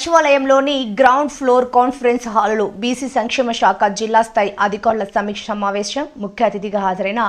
సచివాలయంలోని ground floor conference హాల్లో BC సంక్షేమ శాఖ జిల్లా స్థాయి అధికారుల సమీక్ష సమావేశం ముఖ్య అతిథిగా హాజరైన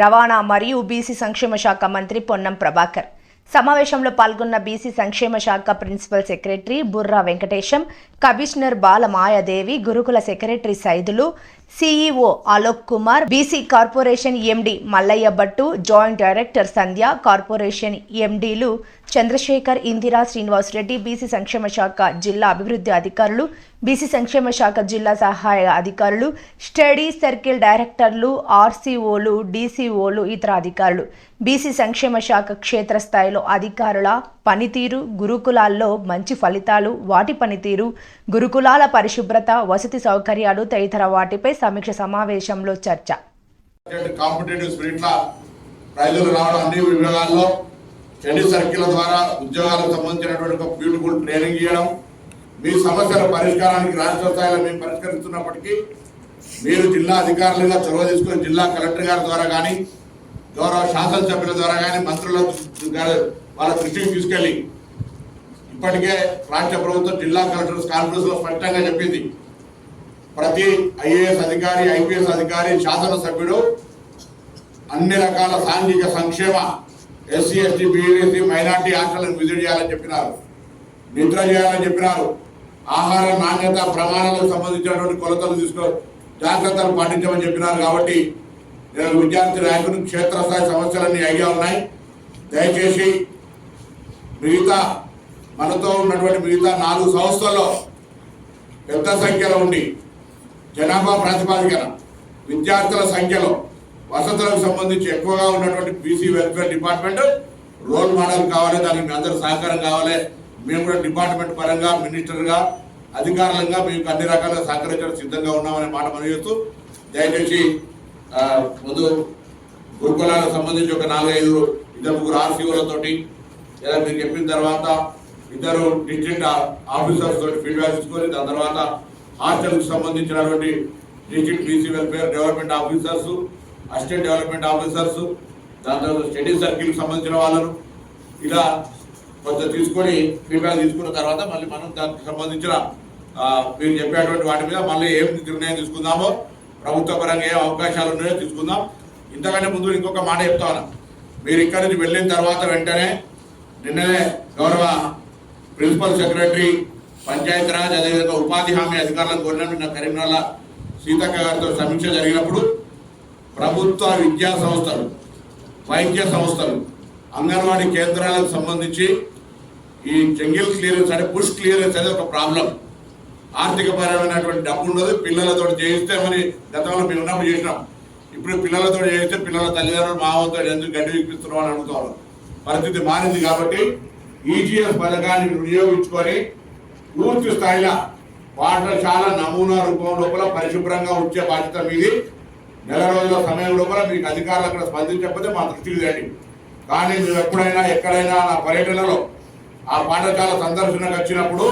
రవాణా మరియు బీసీ సంక్షేమ శాఖ మంత్రి పొన్నం ప్రభాకర్. సమావేశంలో పాల్గొన్న బీసీ సంక్షేమ శాఖ principal secretary Burra Venkatesham commissioner Bala Mayadevi గురుకుల secretary Saidulu CEO Alok Kumar BC corporation MD Mallaiah Bhattu joint director Sandhya corporation ఎండీలు Chandrasekhar Indira Srinivas Reddy BC సంక్షేమ శాఖ జిల్లా అభివృద్ధి అధికారులు బీసీ సంక్షేమ శాఖ జిల్లా సహాయ అధికారులు స్టడీ సర్కిల్ డైరెక్టర్లు ఆర్సీఓలు డీసీఓలు ఇతర అధికారులు. బీసీ సంక్షేమ శాఖ క్షేత్రస్థాయిలో అధికారుల పనితీరు గురుకులాల్లో మంచి ఫలితాలు వాటి పనితీరు గురుకులాల పరిశుభ్రత వసతి సౌకర్యాలు తదితర వాటిపై సమీక్ష సమావేశంలో చర్చ. కాంపిటేటివ్ స్పిరిట్ లా రావడం అన్ని విభాగాల్లో స్టడీ సర్కిల్ ద్వారా ఉద్యోగాలకు సంబంధించినటువంటి ఒక బ్యూటిఫుల్ ట్రైనింగ్ ఇవ్వడం మీ సమస్యల పరిష్కారానికి రాష్ట్ర స్థాయిలో మేము పరిష్కరిస్తున్నప్పటికీ మీరు జిల్లా అధికారులుగా చొరవ తీసుకొని జిల్లా కలెక్టర్ గారి ద్వారా కానీ గౌరవ శాసనసభ్యుల ద్వారా కానీ మంత్రుల వాళ్ళ దృష్టికి తీసుకెళ్ళి ఇప్పటికే రాష్ట్ర ప్రభుత్వం జిల్లా కలెక్టర్స్ కాన్ఫరెన్స్లో స్పష్టంగా చెప్పింది. ప్రతి ఐఏఎస్ అధికారి ఐపీఎస్ అధికారి శాసనసభ్యుడు అన్ని రకాల సాంఘిక సంక్షేమ ఎస్సీ ఎస్టీ బీఎస్సీ మైనార్టీ హాస్టల్ని విజిట్ చేయాలని చెప్పినారు. నిద్ర చేయాలని చెప్పినారు. ఆహార నాణ్యత ప్రమాణాలకు సంబంధించినటువంటి కొలతలు తీసుకో జాగ్రత్తలు పాటించమని చెప్పినారు కాబట్టి నేను విద్యార్థి నాయకులు క్షేత్రస్థాయి సమస్యలన్నీ అయ్యా ఉన్నాయి. దయచేసి మిగతా మనతో ఉన్నటువంటి మిగతా నాలుగు సంస్థల్లో పెద్ద సంఖ్యలో ఉండి జనాభా ప్రాతిపాదికన విద్యార్థుల సంఖ్యలో వసతులకు సంబంధించి ఎక్కువగా ఉన్నటువంటి BC welfare department role model కావాలి దానికి మీ అందరూ సహకారం కావాలి. మేము కూడా డిపార్ట్మెంట్ పరంగా మినిస్టర్గా అధికారులంగా మీకు అన్ని రకాలుగా సహకరించడం సిద్ధంగా ఉన్నామనే మాట మనం చేస్తూ దయచేసి ముందు గురుకులాలకు సంబంధించి ఒక నాలుగైదు ఇద్దరు ముగ్గురు ఆర్సీఓలతోటి లేదా మీరు చెప్పిన తర్వాత ఇద్దరు డిస్ట్రిక్ట్ ఆఫీసర్స్ తోటి ఫీడ్బ్యాక్ తీసుకొని దాని తర్వాత హాస్టల్కి సంబంధించినటువంటి district BC welfare development officers assistant development officers దాని తర్వాత స్టడీ సర్కిల్కి సంబంధించిన వాళ్ళను ఇలా కొంత తీసుకొని ఫీడ్బ్యాక్ తీసుకున్న తర్వాత మళ్ళీ మనం దానికి సంబంధించిన మీరు చెప్పేటువంటి వాటి మీద మళ్ళీ ఏం నిర్ణయం తీసుకుందామో ప్రభుత్వ పరంగా ఏ అవకాశాలు ఉన్నాయో తీసుకుందాం. ఇంతకంటే ముందు ఇంకొక మాట చెప్తాను మీరు ఇక్కడి నుంచి వెళ్ళిన తర్వాత వెంటనే నిన్ననే గౌరవ ప్రిన్సిపల్ సెక్రటరీ పంచాయతీరాజ్ అదేవిధంగా ఉపాధి హామీ అధికారులను కోరిన నా కరీంనగర్ సీతక్క గారితో సమీక్ష జరిగినప్పుడు ప్రభుత్వ విద్యా సంస్థలు వైద్య సంస్థలు అంగన్వాడీ కేంద్రాలకు సంబంధించి ఈ జంగిల్ క్లియరెన్స్ అంటే పుష్ క్లియరెన్స్ అనేది ఒక ప్రాబ్లం. ఆర్థిక పరమైనటువంటి డబ్బు ఉండదు పిల్లలతో చేయిస్తే మరి గతంలో మేము ఉన్నప్పుడు చేసినాం. ఇప్పుడు పిల్లలతో చేయిస్తే పిల్లల తల్లిదండ్రులు మావతో ఎందుకు గడ్డి వినిపిస్తున్నాం అని అడుగుతారు. పరిస్థితి మారింది కాబట్టి ఈజీఎస్ పథకాన్ని వినియోగించుకొని పూర్తి స్థాయిలో పాఠశాల నమూనా రూపం లోపల పరిశుభ్రంగా ఉంచే బాధ్యత మీది. నెల రోజుల సమయం లోపల మీకు అధికారులు అక్కడ స్పందించకపోతే మా దృష్టికి తేండి. కానీ మేము ఎప్పుడైనా ఎక్కడైనా నా పర్యటనలో ఆ పాఠశాల సందర్శనకు వచ్చినప్పుడు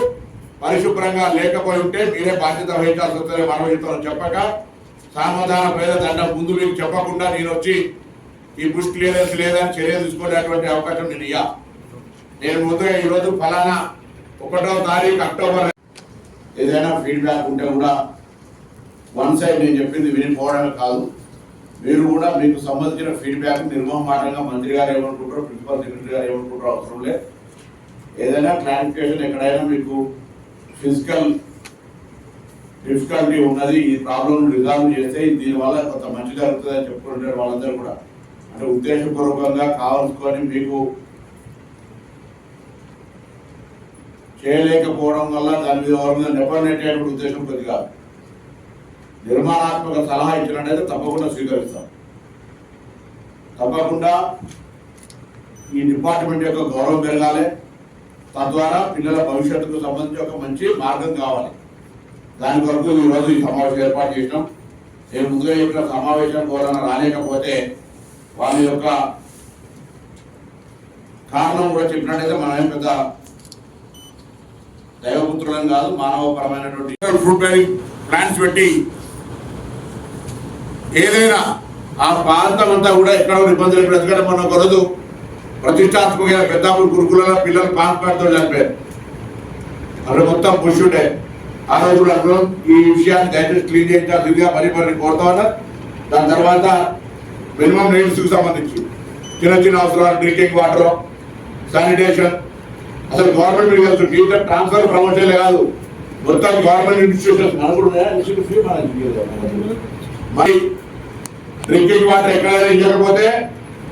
పరిశుభ్రంగా లేకపోయి ఉంటే మీరే బాధ్యత వహించాల్సి వస్తుంది మనవహితం చెప్పక సామధాన పేద దండ ముందు మీకు చెప్పకుండా నేను వచ్చి ఈ బుష్ క్లియరెన్స్ లేదని చర్య తీసుకోలేటువంటి అవకాశం నేను ఇయ్యా. నేను ముందుగా ఈరోజు ఫలానా ఒకటో తారీఖు అక్టోబర్ ఏదైనా ఫీడ్బ్యాక్ ఉంటే కూడా వన్ సైడ్ నేను చెప్పింది వినిపోవడమే కాదు. మీరు కూడా మీకు సంబంధించిన ఫీడ్బ్యాక్ నిర్మోహమాటంగా మంత్రి గారు ఏమనుకుంటారో ప్రిన్సిపల్ సెక్రటరీ గారు ఏమనుకుంటారో అవసరం లేదు. ఏదైనా క్లారిఫికేషన్ ఎక్కడైనా మీకు ఫిజికల్ డిఫికల్టీ ఉన్నది ఈ ప్రాబ్లం రిజాల్వ్ చేస్తే దీనివల్ల కొంత మంచి జరుగుతుందని చెప్పుకుంటారు వాళ్ళందరూ కూడా. అంటే ఉద్దేశపూర్వకంగా కావాల్సుకొని మీకు చేయలేకపోవడం వల్ల దాని మీద ఎవరి మీద నెపనెట్టేటువంటి ఉద్దేశం కొద్దిగా నిర్మాణాత్మక సలహా ఇచ్చినట్టయితే తప్పకుండా స్వీకరిస్తాం. తప్పకుండా ఈ డిపార్ట్మెంట్ యొక్క గౌరవం పెరగాలి. తద్వారా పిల్లల భవిష్యత్తుకు సంబంధించి ఒక మంచి మార్గం కావాలి. దాని కొరకు ఈరోజు ఈ సమావేశం ఏర్పాటు చేసినాం. నేను ముందుగా చెప్పిన సమావేశానికి ఎవరైనా రాలేకపోతే వాళ్ళ యొక్క కారణం కూడా చెప్పినట్టయితే మనం పెద్ద దైవపుత్రులం కాదు మానవపరమైనటువంటి ఫుడ్ బేరింగ్ ప్లాంట్స్ పెట్టి ఏదైనా ఆ ప్రాంతం అంతా కూడా ఎక్కడ ఇబ్బందులు ఎందుకంటే మొన్న ఒక రోజు ప్రతిష్టాత్మకమైన పెద్దాపురం గురుకులలో పిల్లలు పాస్ కార్డుతో చనిపోయారు. అక్కడ మొత్తం పుష్ ఆ రోజు కూడా అందరం ఈ విషయాన్ని దయచేసి క్లీన్ చేయించాల్సిందిగా మరి మరి కోరుతా ఉన్నారు. దాని తర్వాత మినిమం రేట్స్కి సంబంధించి చిన్న చిన్న అవసరాలు డ్రింకింగ్ వాటర్ శానిటేషన్ అసలు గవర్నమెంట్ మీకు టీచర్ ట్రాన్స్ఫర్ ప్రమోషన్ కాదు. మొత్తం గవర్నమెంట్ ఇన్స్టిట్యూషన్స్ మనకు కూడా ఉన్నాయా? ఇన్స్టిట్యూట్ మరి డ్రింకింగ్ వాటర్ ఎక్కడైనా ఇవ్వకపోతే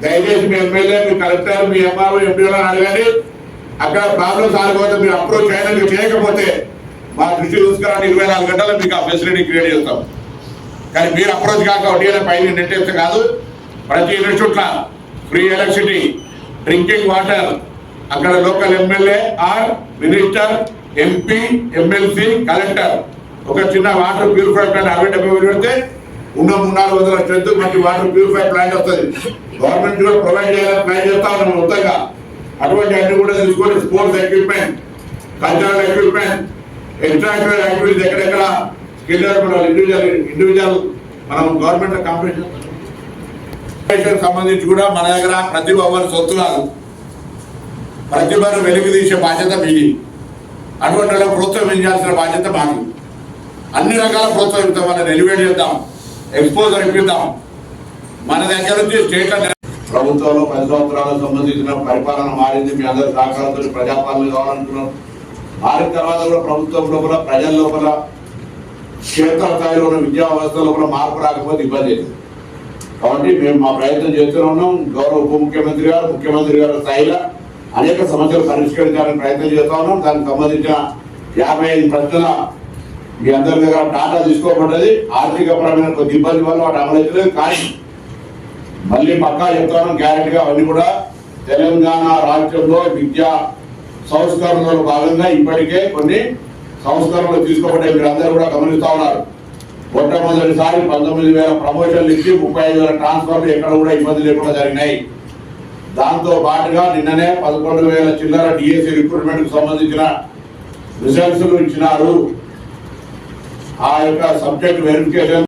దయచేసి మీ ఎమ్మెల్యే మీ కలెక్టర్ మీ ఎంఆర్ఓ ఎంపీలను అడగండి. అక్కడ ప్రాబ్లం సాల్వ్ అవుతుంది మీరు అప్రోచ్ చేయడానికి చేయకపోతే మా దృష్టి చూసుకురాని ఇరవై నాలుగు గంటలు మీకు ఆ ఫెసిలిటీ క్రియేట్ చేస్తాం. కానీ మీరు అప్రోచ్ కాక ఒకటి పైన నెట్టేస్తే కాదు. ప్రతి ఇన్స్టిట్యూట్ల ఫ్రీ ఎలక్ట్రిసిటీ డ్రింకింగ్ వాటర్ అక్కడ local MLA or minister MP MLC collector. ఒక చిన్న వాటర్ ప్యూరిఫై ప్లాంట్ అరవై డెబ్బై వేలు పెడితే ఉన్న మూడు నాలుగు వందల స్ట్రెంత్ మంచి వాటర్ ప్యూరిఫై ప్లాంట్ వస్తుంది. గవర్నమెంట్ కూడా ప్రొవైడ్ చేయాలని ప్లాన్ చేస్తా ఉన్నాం మొత్తంగా. అటువంటి అన్ని కూడా తీసుకొని sports equipment cultural equipment extra activities ఎక్కడెక్కడ స్కిల్ డెవలప్మెంట్ ఇండివిజువల్ ఇండివిజువల్ మనం గవర్నమెంట్ కాంపిటీషన్ సంబంధించి కూడా మన దగ్గర ప్రతిభ ఎవరి సొత్తు కాదు ప్రతిభను వెలుగుదీసే బాధ్యత మీది. అటువంటి వాళ్ళకి ప్రోత్సహించాల్సిన బాధ్యత మాది. అన్ని రకాల ప్రోత్సహిస్తాం మనం ఎలివేట్ చేద్దాం ఎక్స్పోజర్ ఇప్పిద్దాం మన దగ్గర నుంచి స్టేట్ ప్రభుత్వంలో పది సంవత్సరాలకు సంబంధించిన పరిపాలన మారింది మీ అందరి సహకారంతో ప్రజాపాలన కావాలనుకున్నాం. మారిన తర్వాత కూడా ప్రభుత్వం లోపల ప్రజల లోపల క్షేత్ర స్థాయిలో ఉన్న విద్యా వ్యవస్థ లోపల మార్పు రాకపోతే ఇబ్బంది అవుతుంది కాబట్టి మేము మా ప్రయత్నం చేస్తూనే ఉన్నాం. గౌరవ ఉప ముఖ్యమంత్రి గారు ముఖ్యమంత్రి గారు స్థాయిలో అనేక సమస్యలు పరిష్కరించాలని ప్రయత్నం చేస్తా ఉన్నాం. దానికి సంబంధించిన యాభై ఐదు ప్రశ్నల మీ అందరి దగ్గర డాటా తీసుకోబడ్డది. ఆర్థిక పరమైన కొద్ది ఇబ్బంది వల్ల వాటి అమలవుతలేదు కానీ మళ్ళీ పక్కా చెప్తాను గ్యారెంటీగా అవన్నీ కూడా తెలంగాణ రాష్ట్రంలో విద్యా సంస్కరణలో భాగంగా ఇప్పటికే కొన్ని సంస్కరణలు తీసుకోబడ్డాయి. మీరు అందరూ కూడా గమనిస్తూ ఉన్నారు. మొట్టమొదటిసారి పంతొమ్మిది వేల ప్రమోషన్లు ఇచ్చి ముప్పై ఐదు వేల ట్రాన్స్ఫర్లు ఎక్కడ కూడా ఇబ్బంది లేకుండా జరిగినాయి. దాంతో పాటుగా నిన్ననే పదకొండు వేల చిల్లర డిఎస్సి రిక్రూట్మెంట్కు సంబంధించిన రిజల్ట్స్ ఇచ్చినారు ఆ యొక్క సబ్జెక్ట్ వెరిఫికేషన్